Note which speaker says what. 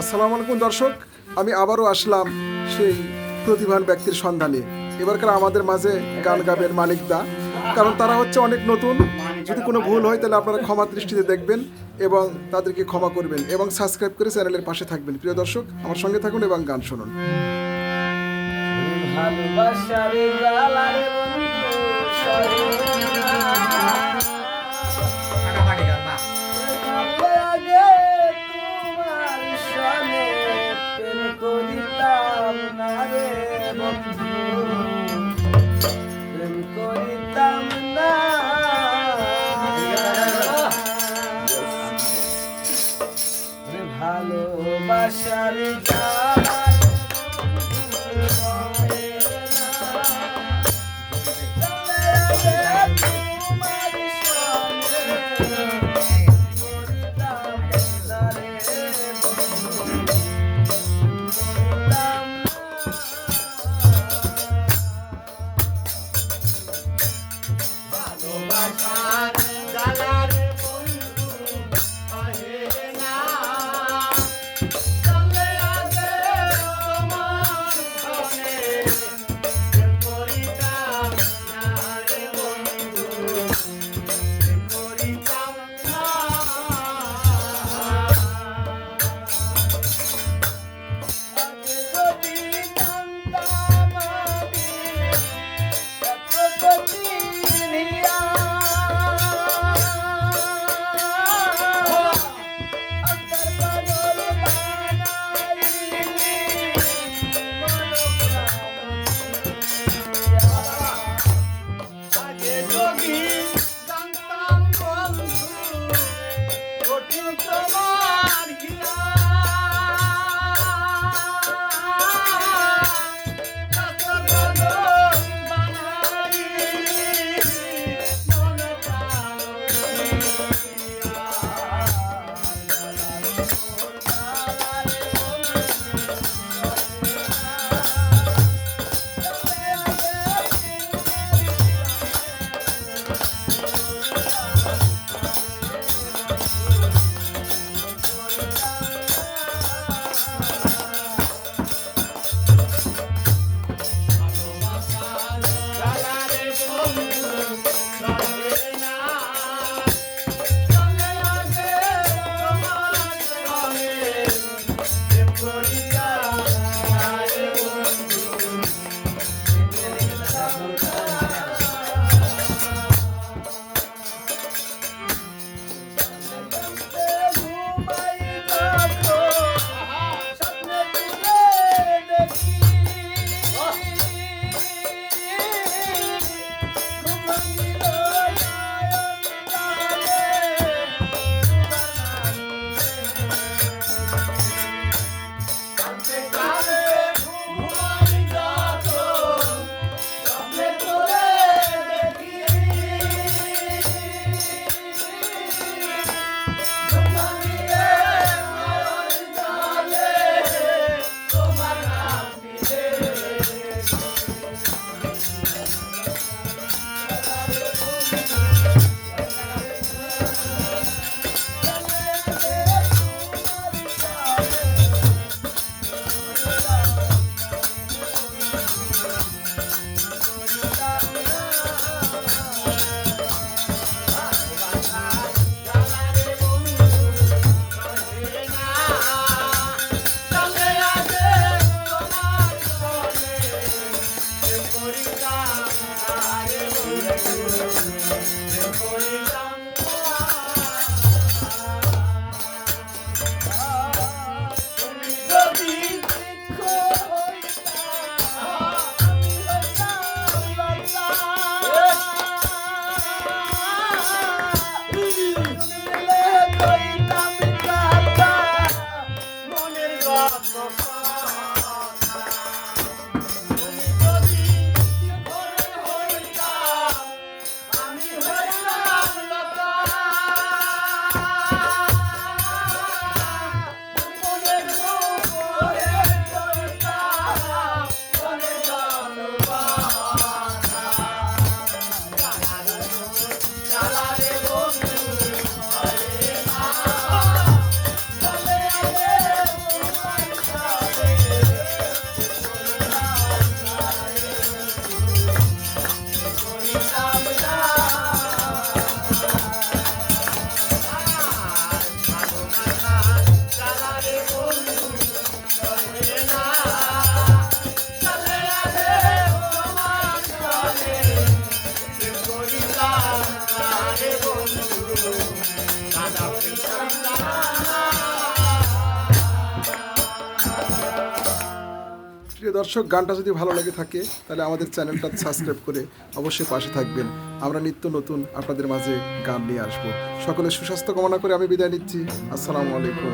Speaker 1: আসসালামু আলাইকুম দর্শক, আমি আবারও আসলাম সেই প্রতিভান ব্যক্তির সন্ধানে। এবারকার আমাদের মাঝে গান গাবেন মানিক দা, কারণ তারা হচ্ছে অনেক নতুন। যদি কোনো ভুল হয় তাহলে আপনারা ক্ষমা দৃষ্টিতে দেখবেন এবং তাদেরকে ক্ষমা করবেন এবং সাবস্ক্রাইব করে চ্যানেলের পাশে থাকবেন। প্রিয় দর্শক, আমার সঙ্গে থাকুন এবং গান শুনুন।
Speaker 2: ভালোবাসার ভালোবাসার জ্বালার la la
Speaker 1: দর্শক, গানটা যদি ভালো লাগে থাকে, তাহলে আমাদের চ্যানেলটা সাবস্ক্রাইব করে অবশ্যই পাশে থাকবেন। আমরা নিত্য নতুন আপনাদের মাঝে গান নিয়ে আসব। সকলে সুস্বাস্থ্য কামনা করে আমি বিদায় নিচ্ছি। আসসালামু আলাইকুম।